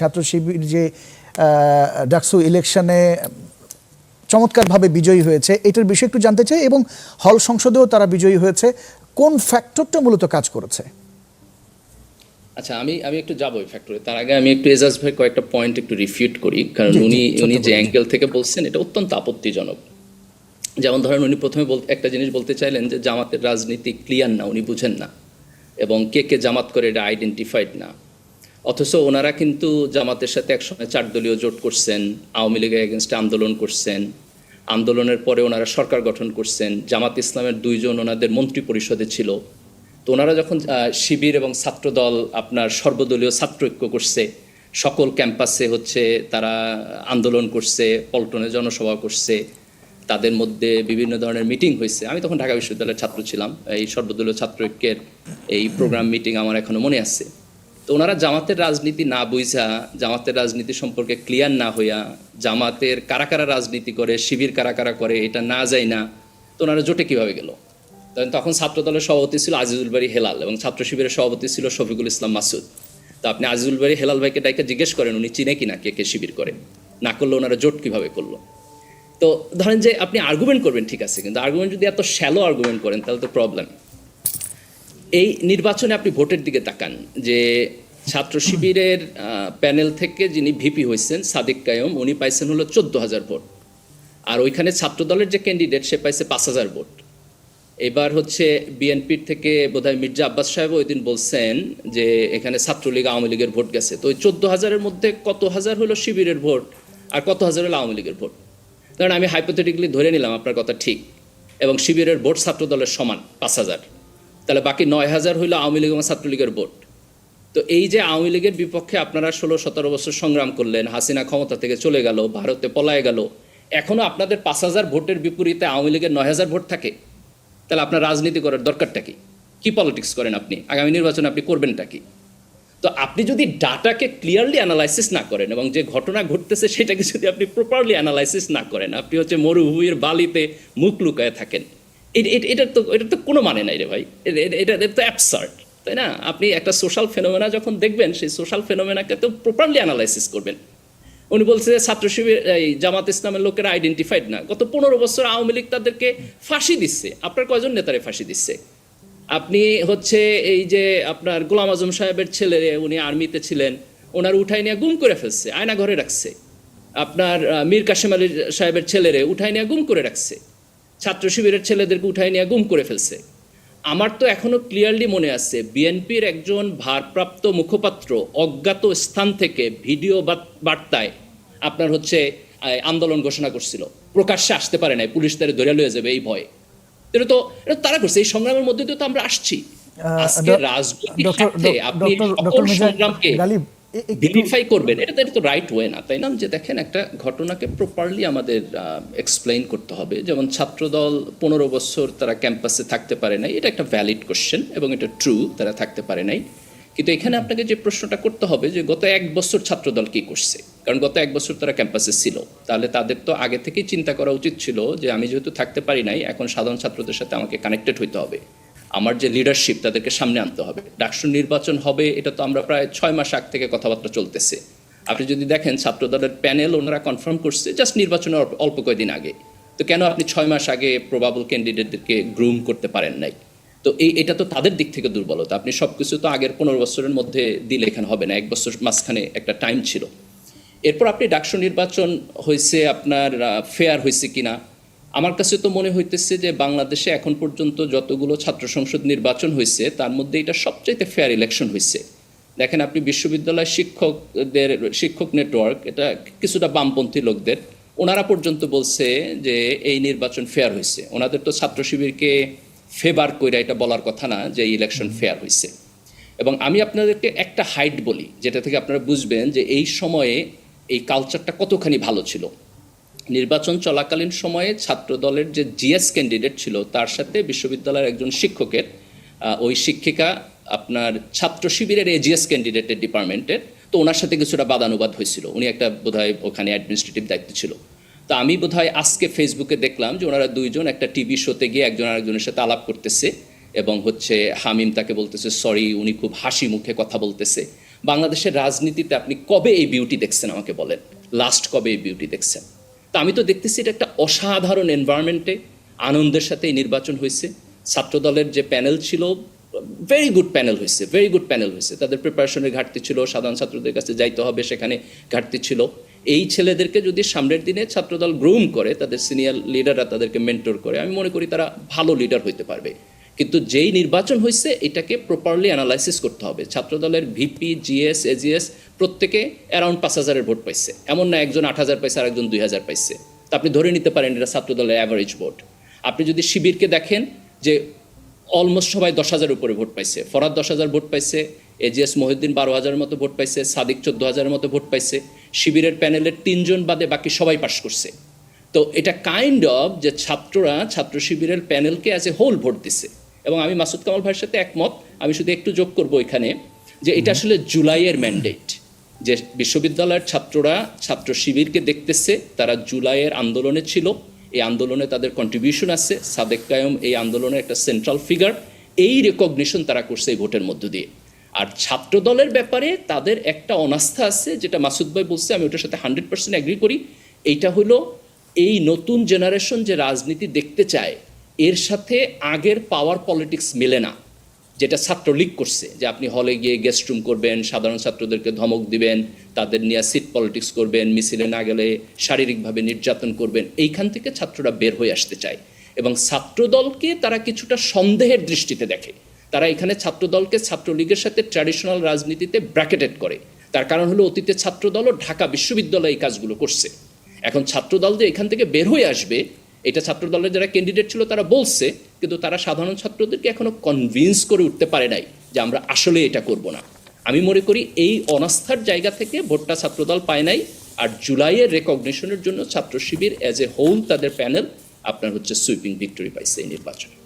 ছাত্র শিবির যে ডাকসু ইলেকশনে চমৎকারভাবে বিজয়ী হয়েছে এটার বিষয়ে একটু জানতে চাই এবং হল সংসদেও তারা বিজয়ী হয়েছে কোন ফ্যাক্টরটা মূলত কাজ করেছে? আচ্ছা আমি আমি একটু যাব ওই ফ্যাক্টরে তার আগে আমি একটু এজাজ ভাই কয়েকটা পয়েন্ট একটু রিফিউট করি কারণ উনি উনি যে অ্যাঙ্গেল থেকে বলছেন এটা অত্যন্ত আপত্তিজনক। যেমন ধরেন উনি প্রথমে বলতে একটা জিনিস বলতে চাইলেন যে জামাতের রাজনীতি ক্লিয়ার না উনি বুঝেন না। এবং কে কে জামাত করে এটা আইডেন্টিফাইড না। অথচ ওনারা কিন্তু জামাতের সাথে একসময় চার দলীয় জোট করছেন, আওয়ামী লীগের এগেনস্টে আন্দোলন করছেন। আন্দোলনের পরে ওনারা সরকার গঠন করছেন। জামাত ইসলামের দুইজন ওনাদের মন্ত্রী পরিষদে ছিল। তো ওনারা যখন শিবির এবং ছাত্রদল আপনার সর্বদলীয় ছাত্র ঐক্য করছে, সকল ক্যাম্পাসে হচ্ছে তারা আন্দোলন করছে, পল্টনে জনসভা করছে, তাদের মধ্যে বিভিন্ন ধরনের মিটিং হয়েছে। আমি তখন ঢাকা বিশ্ববিদ্যালয়ের ছাত্র ছিলাম। এই সর্বদলীয় ছাত্র ঐক্যের এই প্রোগ্রাম মিটিং আমার এখনও মনে আছে। তো ওনারা জামাতের রাজনীতি না বুঝা, জামাতের রাজনীতি সম্পর্কে ক্লিয়ার না হইয়া জামাতের কারা কারা রাজনীতি করে, শিবির কারা কারা করে, এটা না যায় না, তো ওনারা জোটে কীভাবে গেল? তখন ছাত্র দলের সভাপতি ছিল আজিজুল বাড়ি হেলাল এবং ছাত্র শিবিরের সভাপতি ছিল শফিকুল ইসলাম মাসুদ। তো আপনি আজিজুল বাড়ি হেলাল ভাইকে ডাইকে জিজ্ঞেস করেন, উনি চিনে কিনা কে কে শিবির করে? না করলে ওনারা জোট কীভাবে করল? তো ধরেন যে আপনি আর্গুমেন্ট করবেন ঠিক আছে, কিন্তু আর্গুমেন্ট যদি এত শ্যালো আর্গুমেন্ট করেন, তাহলে তো প্রবলেম এই নির্বাচনে আপনি ভোটের দিকে তাকান, যে ছাত্র শিবিরের প্যানেল থেকে যিনি ভিপি হয়েছেন, সাদিক কায়ম, উনি পাইছেন হলো চোদ্দ হাজার ভোট। আর ওইখানে ছাত্র দলের যে ক্যান্ডিডেট সে পাইছে পাঁচ হাজার ভোট। এবার হচ্ছে বিএনপির থেকে বোধহয় মির্জা আব্বাস সাহেব ওই দিন বলছেন যে এখানে ছাত্রলীগ আওয়ামী লীগের ভোট গেছে। তো ওই চোদ্দ হাজারের মধ্যে কত হাজার হলো শিবিরের ভোট আর কত হাজার হলো আওয়ামী লীগের ভোট? কারণ আমি হাইপোথেটিক্যালি ধরে নিলাম আপনার কথা ঠিক, এবং শিবিরের ভোট ছাত্র দলের সমান পাঁচ হাজার তাহলে বাকি নয় হাজার হইল আওয়ামী লীগ এবং ছাত্রলীগের ভোট। তো এই যে আওয়ামী লীগের বিপক্ষে আপনারা ষোলো, সতেরো বছর সংগ্রাম করলেন, হাসিনা ক্ষমতা থেকে চলে গেল, ভারতে পলায় গেল, এখনও আপনাদের পাঁচ হাজার ভোটের বিপরীতে আওয়ামী লীগের নয় হাজার ভোট থাকে, তাহলে আপনার রাজনীতি করার দরকারটা কি? কী পলিটিক্স করেন আপনি? আগামী নির্বাচনে আপনি করবেনটা কি? তো আপনি যদি ডাটাকে ক্লিয়ারলি অ্যানালাইসিস না করেন এবং যে ঘটনা ঘটতেছে সেটাকে যদি আপনি প্রপারলি অ্যানালাইসিস না করেন, আপনি হচ্ছে মরুভূমির বালিতে মুখ লুকায় থাকেন এটার তো এটার তো কোনো মানে নাই রে ভাই। এটা তো অ্যাবসার্ট তাই না? আপনি একটা সোশ্যাল ফেনোমেনা যখন দেখবেন, সেই সোশ্যাল ফেনোমেনাকে তো প্রপারলি অ্যানালাইসিস করবেন। উনি বলছে যে ছাত্র শিবির, এই জামাত ইসলামের লোকেরা আইডেন্টিফাইড না। গত পনেরো বছর আওয়ামী লীগ তাদেরকে ফাঁসি দিচ্ছে। আপনার কয়জন নেতারে ফাঁসি দিচ্ছে? আপনি হচ্ছে এই যে আপনার গোলাম আজম সাহেবের ছেলে, উনি আর্মিতে ছিলেন, ওনার উঠাই নিয়ে গুম করে ফেলছে আয়না ঘরে রাখছে। আপনার মীর কাশেম আলী সাহেবের ছেলেরে উঠাই নিয়ে গুম করে রাখছে। ছাত্র শিবিরের ছেলেদেরকে উঠাই নিয়ে গুম করে ফেলছে। আমার তো এখনও ক্লিয়ারলি মনে আছে বিএনপির একজন ভারপ্রাপ্ত মুখপাত্র অজ্ঞাত স্থান থেকে ভিডিও বার্তায় আপনার হচ্ছে আন্দোলন ঘোষণা করছিল। প্রকাশ্যে আসতে পারে নাই পুলিশ তারা ধরে লয়ে যাবে এই ভয়ে। এটা তো এটা তারা করছে এই সংগ্রামের মধ্যে তো আমরা আসছি। আজকে রাজনৈতিক আপনি সংগ্রামকে ভেরিফাই করবেন, এটা তো রাইট ওয়ে না। তাই না? যে দেখেন, একটা ঘটনাকে প্রপারলি আমাদের এক্সপ্লেইন করতে হবে। যেমন ছাত্রদল পনেরো বছর তারা ক্যাম্পাসে থাকতে পারে নাই, এটা একটা ভ্যালিড কোশ্চেন এবং এটা ট্রু তারা থাকতে পারে নাই। কিন্তু এখানে আপনাকে যে প্রশ্নটা করতে হবে যে গত এক বছর ছাত্রদল কি করছে? কারণ গত এক বছর তারা ক্যাম্পাসে ছিল। তাহলে তাদের তো আগে থেকেই চিন্তা করা উচিত ছিল যে আমি যেহেতু থাকতে পারি নাই, এখন সাধারণ ছাত্রদের সাথে আমাকে কানেক্টেড হইতে হবে। আমার যে লিডারশিপ তাদেরকে সামনে আনতে হবে। ডাকসু নির্বাচন হবে, এটা তো আমরা প্রায় ছয় মাস আগ থেকে কথাবার্তা চলতেছে। আপনি যদি দেখেন, ছাত্রদলের প্যানেল ওনারা কনফার্ম করছে জাস্ট নির্বাচনের অল্প- কয়েকদিন আগে। তো কেন আপনি ছয় মাস আগে প্রবাবল ক্যান্ডিডেটদেরকে গ্রুম করতে পারেন নাই? তো এই, এটা তো তাদের দিক থেকে দুর্বলতা। আপনি সব কিছু তো আগের পনেরো বছরের মধ্যে দিলে এখানে হবে না, এক বছর মাঝখানে একটা টাইম ছিল। এরপর আপনি ডাকসু নির্বাচন হয়েছে আপনার ফেয়ার হয়েছে কিনা? আমার কাছে তো মনে হইতেছে যে বাংলাদেশে এখন পর্যন্ত যতগুলো ছাত্র সংসদ নির্বাচন হয়েছে তার মধ্যে এটা সবচাইতে ফেয়ার ইলেকশন হয়েছে দেখেন আপনি বিশ্ববিদ্যালয় শিক্ষকদের শিক্ষক নেটওয়ার্ক এটা কিছুটা বামপন্থী লোকদের ওনারা পর্যন্ত বলছে যে এই নির্বাচন ফেয়ার হয়েছে ওনাদের তো ছাত্র শিবিরকে ফেভার কইরা এটা বলার কথা না যে এই ইলেকশন ফেয়ার হয়েছে এবং আমি আপনাদেরকে একটা হাইট বলি যেটা থেকে আপনারা বুঝবেন যে এই সময়ে এই কালচারটা কতখানি ভালো ছিল। নির্বাচন চলাকালীন সময়ে ছাত্র দলের যে জিএস ক্যান্ডিডেট ছিল, তার সাথে বিশ্ববিদ্যালয়ের একজন শিক্ষকের ওই শিক্ষিকা আপনার ছাত্র শিবিরের এজিএস ক্যান্ডিডেটের ডিপার্টমেন্টের তো ওনার সাথে কিছুটা বাদানুবাদ হয়েছিল। উনি একটা বোধহয় ওখানে অ্যাডমিনিস্ট্রেটিভ দায়িত্ব ছিল। তো আমি বোধহয় আজকে ফেসবুকে দেখলাম যে ওনারা দুইজন একটা টিভি শোতে গিয়ে একজন আরেকজনের সাথে আলাপ করতেছে এবং হচ্ছে হামিম তাকে বলতেছে সরি উনি খুব হাসি মুখে কথা বলতেছে। বাংলাদেশের রাজনীতিতে আপনি কবে এই বিউটি দেখছেন আমাকে বলেন? লাস্ট কবে এই বিউটি দেখছেন? তা আমি তো দেখতেছি এটা একটা অসাধারণ এনভায়রনমেন্টে আনন্দের সাথে নির্বাচন হয়েছে। ছাত্রদলের যে প্যানেল ছিল ভেরি গুড প্যানেল হয়েছে ভেরি গুড প্যানেল হয়েছে। তাদের প্রিপারেশনের ঘাটতি ছিল, সাধারণ ছাত্রদের কাছে যাইতে হবে সেখানে ঘাটতি ছিল। এই ছেলেদেরকে যদি সামনের দিনে ছাত্রদল গ্রুম করে, তাদের সিনিয়র লিডাররা তাদেরকে মেন্টর করে, আমি মনে করি তারা ভালো লিডার হইতে পারবে। কিন্তু যেই নির্বাচন হয়েছে এটাকে প্রপারলি অ্যানালাইসিস করতে হবে। ছাত্রদলের ভিপি, জিএস, এজিএস প্রত্যেকে অ্যারাউন্ড পাঁচ হাজারের ভোট পাইছে। এমন না একজন আট হাজার পাইছে আর একজন দুই হাজার পাইছে। তা আপনি ধরে নিতে পারেন এটা ছাত্রদলের অ্যাভারেজ ভোট। আপনি যদি শিবিরকে দেখেন যে অলমোস্ট সবাই দশ হাজার উপরে ভোট পাইছে, ফরাদ দশ হাজার ভোট পাইছে, এজিএস মহিউদ্দিন বারো হাজারের মতো ভোট পাইছে, সাদিক চোদ্দ হাজারের মতো ভোট পাইছে, শিবিরের প্যানেলের তিনজন বাদে বাকি সবাই পাশ করছে। তো এটা কাইন্ড অফ যে ছাত্ররা ছাত্র শিবিরের প্যানেলকে অ্যাজ এ হোল ভোট দিছে। এবং আমি মাসুদ কামাল ভাইয়ের সাথে একমত আমি শুধু একটু যোগ করব এখানে যে এটা আসলে জুলাইয়ের ম্যান্ডেট যে বিশ্ববিদ্যালয়ের ছাত্ররা ছাত্র শিবিরকে দেখতেছে তারা জুলাইয়ের আন্দোলনে ছিল এই আন্দোলনে তাদের কন্ট্রিবিউশন আছে সাদেক কায়ম এই আন্দোলনের একটা সেন্ট্রাল ফিগার এই রেকগনিশন তারা করছে এই ভোটের মধ্য দিয়ে। আর ছাত্র দলের ব্যাপারে তাদের একটা অনাস্থা আছে যেটা মাসুদ ভাই বলছে আমি ওটার সাথে হান্ড্রেড পার্সেন্ট অ্যাগ্রি করি এইটা হলো এই নতুন জেনারেশন যে রাজনীতি দেখতে চায় এর সাথে আগের পাওয়ার পলিটিক্স মেলে না। যেটা ছাত্রলীগ করছে, যে আপনি হলে গিয়ে গেস্ট রুম করবেন, সাধারণ ছাত্রদেরকে ধমক দিবেন, তাদের নিয়ে সিট পলিটিক্স করবেন, মিছিলে না গেলে শারীরিকভাবে নির্যাতন করবেন, এইখান থেকে ছাত্ররা বের হয়ে আসতে চায়। এবং ছাত্রদলকে তারা কিছুটা সন্দেহের দৃষ্টিতে দেখে। তারা এখানে ছাত্রদলকে ছাত্রলীগের সাথে ট্র্যাডিশনাল রাজনীতিতে ব্র্যাকেটেড করে। তার কারণ হলো অতীতে ছাত্রদল ও ঢাকা বিশ্ববিদ্যালয় এই কাজগুলো করছে। এখন ছাত্রদল যে এখান থেকে বের হয়ে আসবে এটা ছাত্র দলের যারা ক্যান্ডিডেট ছিল তারা বলছে, কিন্তু তারা সাধারণ ছাত্রদেরকে এখনও কনভিন্স করে উঠতে পারে নাই যে আমরা আসলে এটা করব না। আমি মনে করি এই অনাস্থার জায়গা থেকে ভোটটা ছাত্রদল পায় নাই, আর জুলাইয়ের রেকগনিশনের জন্য Chhatra Shibir as a whole তাদের প্যানেল আপনার হচ্ছে সুইপিং ভিক্টরি পাইছে এই নির্বাচনে।